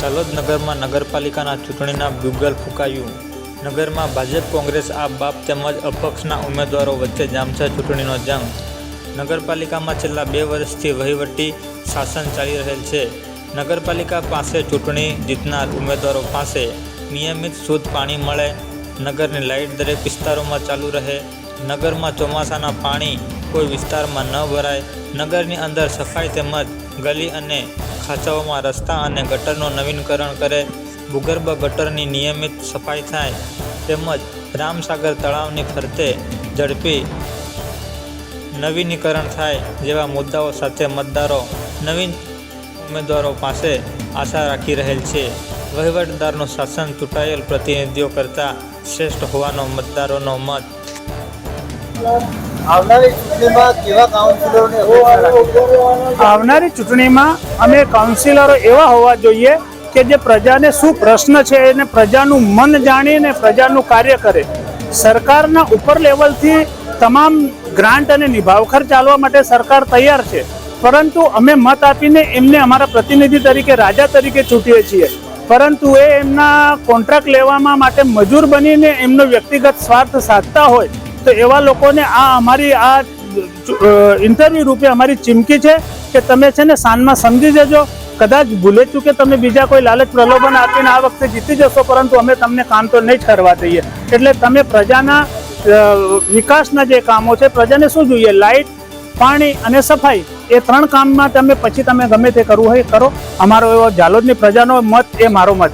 જાલોદ નગરમાં નગરપાલિકાના ચૂંટણીના બ્યુગલ ફૂંકાયું. નગરમાં ભાજપ, કોંગ્રેસ આ બાપ તેમજ અપક્ષના ઉમેદવારો વચ્ચે જામશે ચૂંટણીનો જંગ. નગરપાલિકામાં છેલ્લા બે વર્ષથી વહીવટી શાસન ચાલી રહેલ છે. નગરપાલિકા પાસે ચૂંટણી જીતનાર ઉમેદવારો પાસે નિયમિત શુદ્ધ પાણી મળે, નગરની લાઇટ દરેક વિસ્તારોમાં ચાલુ રહે, નગરમાં ચોમાસાના પાણી કોઈ વિસ્તારમાં ન ભરાય નગરની અંદર સફાઈ તેમજ ગલી અને ખાંચાઓમાં રસ્તા અને ગટરનું નવીનકરણ કરે. ભૂગર્ભ ગટરની નિયમિત સફાઈ થાય તેમજ રામસાગર તળાવની ફરતે ઝડપી નવીનીકરણ થાય જેવા મુદ્દાઓ સાથે મતદારો, નવીન ઉમેદવારો પાસે આશા રાખી રહેલ છે. વહીવટદારનું શાસન ચૂંટાયેલ પ્રતિનિધિઓ કરતાં શ્રેષ્ઠ હોવાનો મતદારોનો મત આવનારી ચૂંટણીમાં અમે કાઉન્સિલરો એવા હોવા જોઈએ કે જે પ્રજાને શું પ્રશ્ન છે એને પ્રજાનું મન જાણીને પ્રજાનું કાર્ય કરે. સરકારના ઉપર લેવલથી તમામ ગ્રાન્ટ અને નિભાવખર ચાલવા માટે સરકાર તૈયાર છે. પરંતુ અમે મત આપીને એમને અમારા પ્રતિનિધિ તરીકે, રાજા તરીકે ચૂંટીએ છીએ. પરંતુ એ એમના કોન્ટ્રાક્ટ લેવામાં માટે મજૂર બનીને એમનો વ્યક્તિગત સ્વાર્થ સાધતા હોય તો એવા લોકોને આ અમારી આ ઇન્ટરવ્યૂ રૂપે અમારી ચીમકી છે કે તમે છે ને સાંજમાં સમજી જજો. કદાચ ભૂલે ચૂકે તમે બીજા કોઈ લાલચ પ્રલોભન આપીને આ વખતે જીતી જશો, પરંતુ અમે તમને કામ તો નહીં ઠરવા દઈએ. એટલે તમે પ્રજાના વિકાસના જે કામો છે, પ્રજાને શું જોઈએ? લાઇટ પાણી અને સફાઈ. એ ત્રણ કામમાં તમે પછી તમે ગમે તે કરવું હોય કરો. અમારો એવો જાલોદની પ્રજાનો મત, એ મારો મત.